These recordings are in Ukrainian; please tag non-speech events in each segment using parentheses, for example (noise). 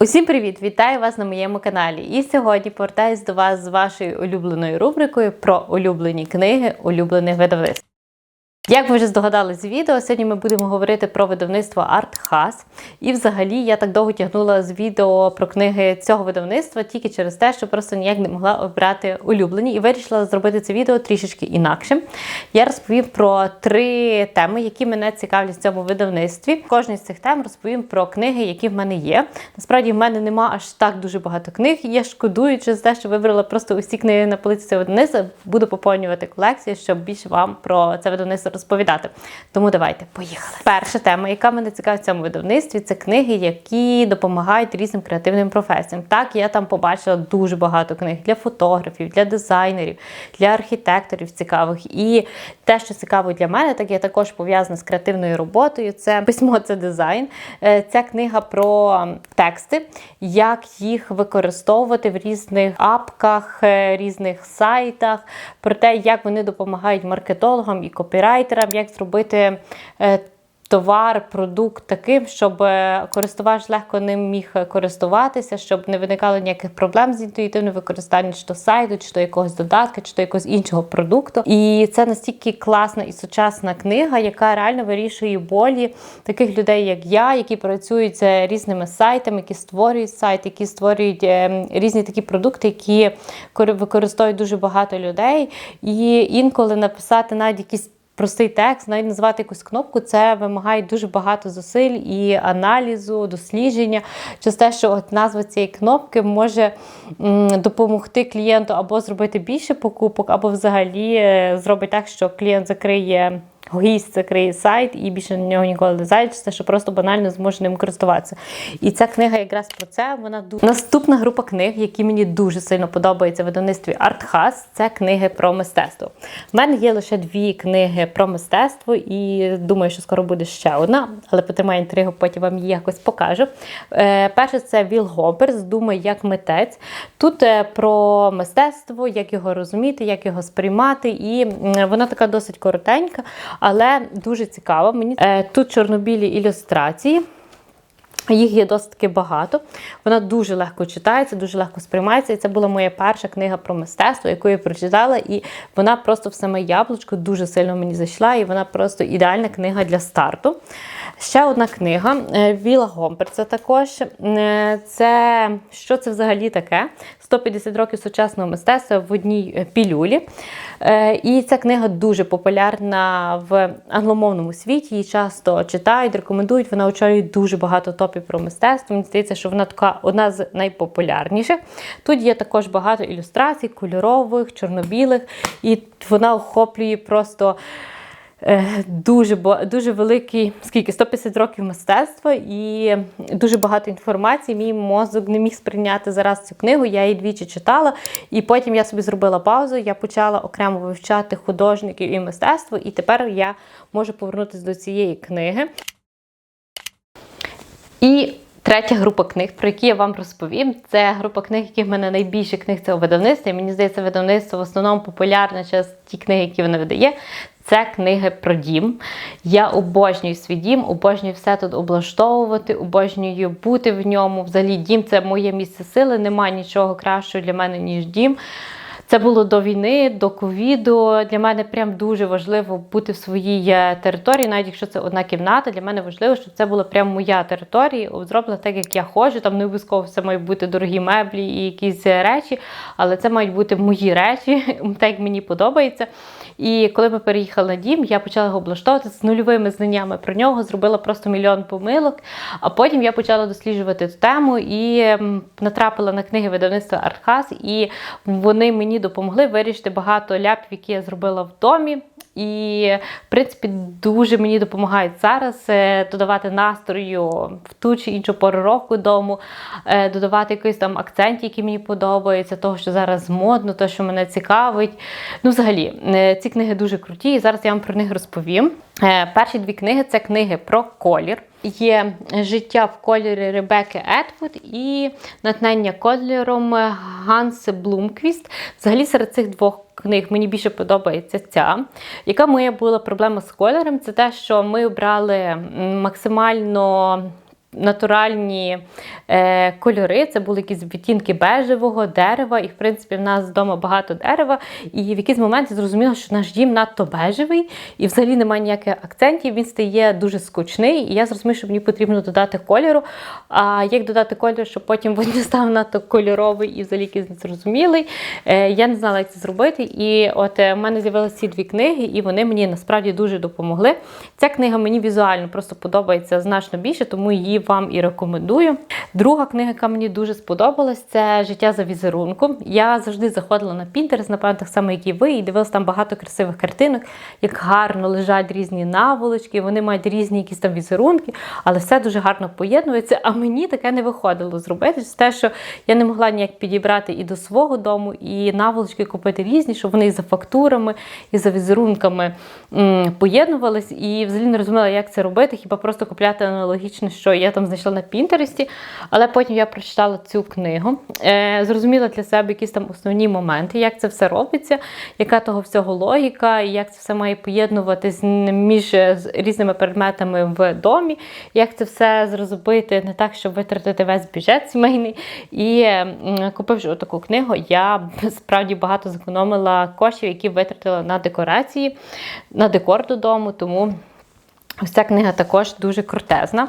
Усім привіт! Вітаю вас на моєму каналі. І сьогодні повертаюсь до вас з вашою улюбленою рубрикою про улюблені книги улюблених видавництв. Як ви вже здогадались з відео, сьогодні ми будемо говорити про видавництво Артхас. І взагалі я так довго тягнула з відео про книги цього видавництва тільки через те, що просто ніяк не могла обрати улюблені і вирішила зробити це відео трішечки інакшим. Я розповім про три теми, які мене цікавлять в цьому видавництві. Кожній з цих тем розповім про книги, які в мене є. Насправді, в мене нема аж так дуже багато книг. Я шкодую через те, що вибрала просто усі книги на полиці цього видавництва. Буду поповнювати колекцію, щоб більше вам про це видавництво розповідати. Тому давайте, поїхали. Перша тема, яка мене цікавить в цьому видавництві, це книги, які допомагають різним креативним професіям. Так, я там побачила дуже багато книг для фотографів, для дизайнерів, для архітекторів цікавих. І те, що цікаво для мене, так я також пов'язана з креативною роботою. Це письмо, це дизайн. Е, Ця книга про тексти, як їх використовувати в різних апках, е, різних сайтах, про те, як вони допомагають маркетологам і копірайтерам, як зробити. е, Товар, продукт таким, щоб е, користувач легко ним міг користуватися, щоб не виникало ніяких проблем з інтуїтивним використанням чи то сайту, чи то якогось додатка, чи то якогось іншого продукту. І це настільки класна і сучасна книга, яка реально вирішує болі таких людей, як я, які працюють з різними сайтами, які створюють сайт, які створюють е, різні такі продукти, які використовують дуже багато людей. І інколи написати навіть якісь простий текст, навіть назвати якусь кнопку, це вимагає дуже багато зусиль і аналізу, дослідження. Через те, що от назва цієї кнопки може допомогти клієнту або зробити більше покупок, або взагалі е, зробить так, що клієнт закриє. Гість закриє сайт і більше на нього ніколи не зайде, це що просто банально зможе ним користуватися. І ця книга якраз про це. Вона ду- наступна група книг, які мені дуже сильно подобаються в видавництві Артхас, це книги про мистецтво. У мене є лише дві книги про мистецтво, і думаю, що скоро буде ще одна, але потримаю інтригу, потім вам її якось покажу. Е, перше це Віл Гоберс, думай як митець. Тут е, про мистецтво, як його розуміти, як його сприймати, і вона така досить коротенька, але дуже цікаво. Мені е, тут чорнобілі ілюстрації. Їх є досить таки багато. Вона дуже легко читається, дуже легко сприймається. І це була моя перша книга про мистецтво, яку я прочитала, і вона просто в саме яблучко дуже сильно мені зайшла, і вона просто ідеальна книга для старту. Ще одна книга е, Віла Гомпер. Це також е, це що це взагалі таке? 150 років сучасного мистецтва в одній е, пілюлі. І ця книга дуже популярна в англомовному світі. Її часто читають, рекомендують. Вона очолює дуже багато топів про мистецтво. Мені здається, що вона така одна з найпопулярніших. Тут є також багато ілюстрацій, кольорових, чорно-білих, і вона охоплює просто. Е, Дуже дуже великий, скільки 150 років мистецтва і дуже багато інформації. Мій мозок не міг сприйняти зараз цю книгу. Я її двічі читала, і потім я собі зробила паузу. Я почала окремо вивчати художників і мистецтво, і тепер я можу повернутися до цієї книги. І третя група книг, про які я вам розповім, це група книг, які в мене найбільше книг цього видавництва. І мені здається, видавництво в основному популярне через ті книги, які воно видає. Це книги про дім. Я обожнюю свій дім, обожнюю все тут облаштовувати, обожнюю бути в ньому. Взагалі, дім це моє місце сили. Немає нічого кращого для мене, ніж дім. Це було до війни, до ковіду. Для мене прям дуже важливо бути в своїй е, території, навіть якщо це одна кімната. Для мене важливо, щоб це була прям моя територія, зроблена так, як я хочу. Там не обов'язково все мають бути дорогі меблі і якісь е, речі, але це мають бути мої речі, (laughs) так як мені подобається. І коли ми переїхали на дім, я почала його облаштовувати з нульовими знаннями про нього, зробила просто мільйон помилок. А потім я почала досліджувати цю тему і натрапила на книги видавництва Артхас, і вони мені допомогли вирішити багато ляпів, які я зробила в домі. І, в принципі, дуже мені допомагають зараз е, додавати настрою в ту чи іншу пору року дому, е, додавати якийсь там акцент, який мені подобається, того, що зараз модно, те, що мене цікавить. Ну, взагалі, е, ці книги дуже круті, і зараз я вам про них розповім. Перші дві книги це книги про колір. Є життя в кольорі Ребекки Етвуд і натхнення кольором Ганс Блумквіст. Взагалі серед цих двох книг мені більше подобається ця. Яка моя була проблема з кольором? Це те, що ми обрали максимально натуральні е, кольори. Це були якісь відтінки бежевого, дерева. І, в принципі, в нас вдома багато дерева. І в якийсь момент я зрозуміла, що наш дім надто бежевий, і взагалі немає ніяких акцентів. Він стає дуже скучний. І я зрозуміла, що мені потрібно додати кольору. А як додати кольор, щоб потім він не став надто кольоровий і взагалі якийсь незрозумілий. Е, я не знала, як це зробити. І от е, в мене з'явилися ці дві книги, і вони мені насправді дуже допомогли. Ця книга мені візуально просто подобається значно більше, тому її вам і рекомендую. Друга книга, яка мені дуже сподобалась, це життя за візерунком. Я завжди заходила на Pinterest, напевно, так само, як і ви, і дивилася там багато красивих картинок, як гарно лежать різні наволочки, вони мають різні якісь там візерунки, але все дуже гарно поєднується. А мені таке не виходило зробити. Через те, що я не могла ніяк підібрати і до свого дому, і наволочки купити різні, щоб вони і за фактурами, і за візерунками поєднувались. І взагалі не розуміла, як це робити, хіба просто купляти аналогічно, що я там знайшла на Пінтересті. Але потім я прочитала цю книгу, е, зрозуміла для себе якісь там основні моменти, як це все робиться, яка того всього логіка, і як це все має поєднуватись між е, різними предметами в домі, як це все зробити не так, щоб витратити весь бюджет сімейний. І м, купивши таку книгу, я справді багато зекономила коштів, які витратила на декорації, на декор додому. Тому Ось ця книга також дуже крутезна.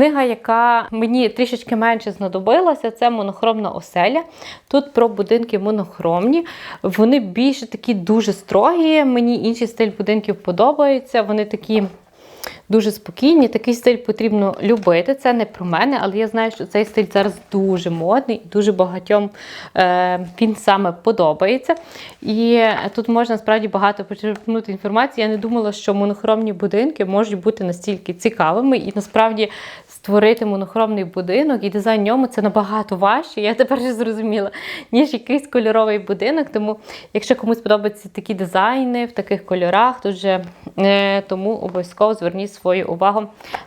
Книга, яка мені трішечки менше знадобилася, це монохромна оселя. Тут про будинки монохромні. Вони більше такі дуже строгі. Мені інший стиль будинків подобається. Вони такі. Дуже спокійні, такий стиль потрібно любити. Це не про мене, але я знаю, що цей стиль зараз дуже модний, дуже багатьом е, він саме подобається. І тут можна справді багато почерпнути інформації. Я не думала, що монохромні будинки можуть бути настільки цікавими, і насправді створити монохромний будинок і дизайн ньому це набагато важче. Я тепер вже зрозуміла, ніж якийсь кольоровий будинок. Тому, якщо комусь подобаються такі дизайни в таких кольорах, то вже е, тому обов'язково зверніть свою увагу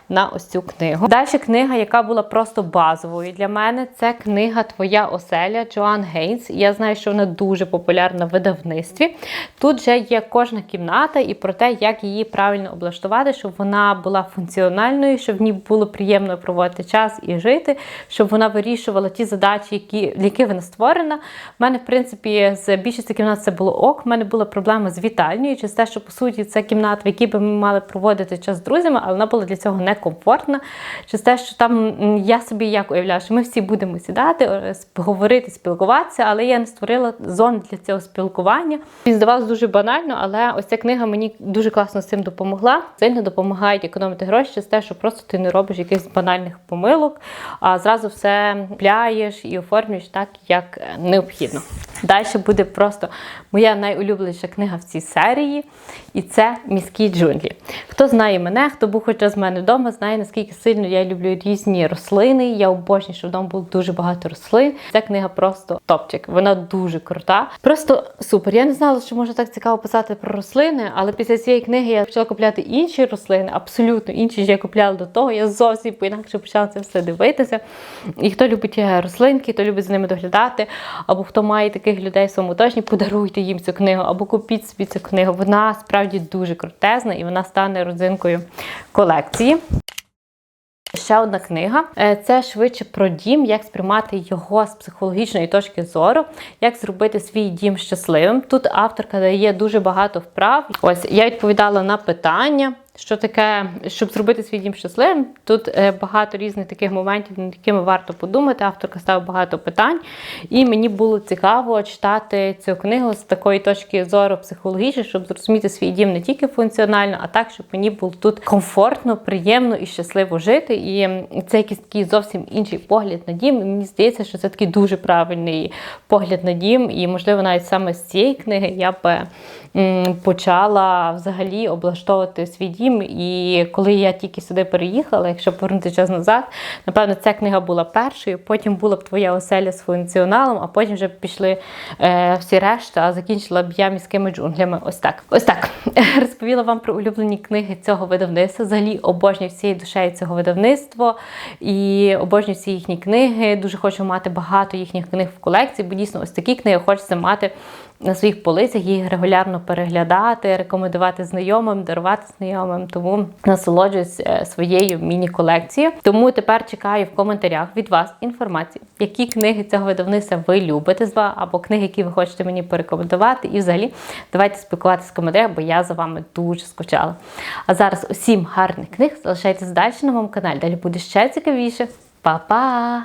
на ось цю книгу. Далі книга, яка була просто базовою для мене, це книга Твоя оселя Джоан Гейнс. Я знаю, що вона дуже популярна в видавництві. Тут вже є кожна кімната і про те, як її правильно облаштувати, щоб вона була функціональною, щоб в ній було приємно проводити час і жити, щоб вона вирішувала ті задачі, які, для вона створена. У мене, в принципі, з більшості кімнат це було ок. У мене була проблема з вітальнею, через те, що по суті це кімната, в якій би ми мали проводити час з друзями, але вона була для цього некомфортна. Через те, що там я собі як уявляю, що ми всі будемо сідати, е, говорити, спілкуватися, але я не створила зон для цього спілкування. І здавалось дуже банально, але ось ця книга мені дуже класно з цим допомогла. Сильно допомагають економити гроші через те, що просто ти не робиш якихось банальних помилок, а зразу все пляєш і оформлюєш так, як необхідно. Далі буде просто моя найулюбленіша книга в цій серії, і це міські джунглі. Хто знає мене, хто був хоч раз в мене вдома, знає, наскільки сильно я люблю різні рослини. Я обожнюю, що вдома було дуже багато рослин. Ця книга просто топчик. Вона дуже крута. Просто супер. Я не знала, що можна так цікаво писати про рослини, але після цієї книги я почала купляти інші рослини, абсолютно інші, ніж я купляла до того. Я зовсім по-інакше почала це все дивитися. І хто любить е, рослинки, хто любить за ними доглядати, або хто має таких людей в своєму оточенні, подаруйте їм цю книгу, або купіть собі цю книгу. Вона справді дуже крутезна і вона стане родзинкою колекції. Ще одна книга Е, це швидше про дім, як сприймати його з психологічної точки зору, як зробити свій дім щасливим. Тут авторка дає дуже багато вправ. Ось я відповідала на питання. Що таке, щоб зробити свій дім щасливим? Тут е, багато різних таких моментів, над якими варто подумати. Авторка ставила багато питань, і мені було цікаво читати цю книгу з такої точки зору психологічної, щоб зрозуміти свій дім не тільки функціонально, а так, щоб мені було тут комфортно, приємно і щасливо жити. І це якийсь такий зовсім інший погляд на дім. І мені здається, що це такий дуже правильний погляд на дім. І, можливо, навіть саме з цієї книги я б почала взагалі облаштовувати свій дім. І коли я тільки сюди переїхала, якщо повернути час назад, напевно, ця книга була першою, потім була б твоя оселя з функціоналом, а потім вже пішли е, всі решта, а закінчила б я міськими джунглями. Ось так. Ось так. (laughs) Розповіла вам про улюблені книги цього видавництва. Взагалі обожнюю всією душею цього видавництва і обожнюю всі їхні книги. Дуже хочу мати багато їхніх книг в колекції, бо дійсно ось такі книги хочеться мати на своїх полицях, їх регулярно переглядати, рекомендувати знайомим, дарувати знайомим. Тому насолоджуюсь е, своєю міні-колекцією. Тому тепер чекаю в коментарях від вас інформацію, які книги цього видавництва ви любите з вами, або книги, які ви хочете мені порекомендувати. І взагалі давайте спілкуватися в коментарях, бо я за вами дуже скучала. А зараз усім гарних книг залишайтесь далі на моєму каналі. Далі буде ще цікавіше. Па-па!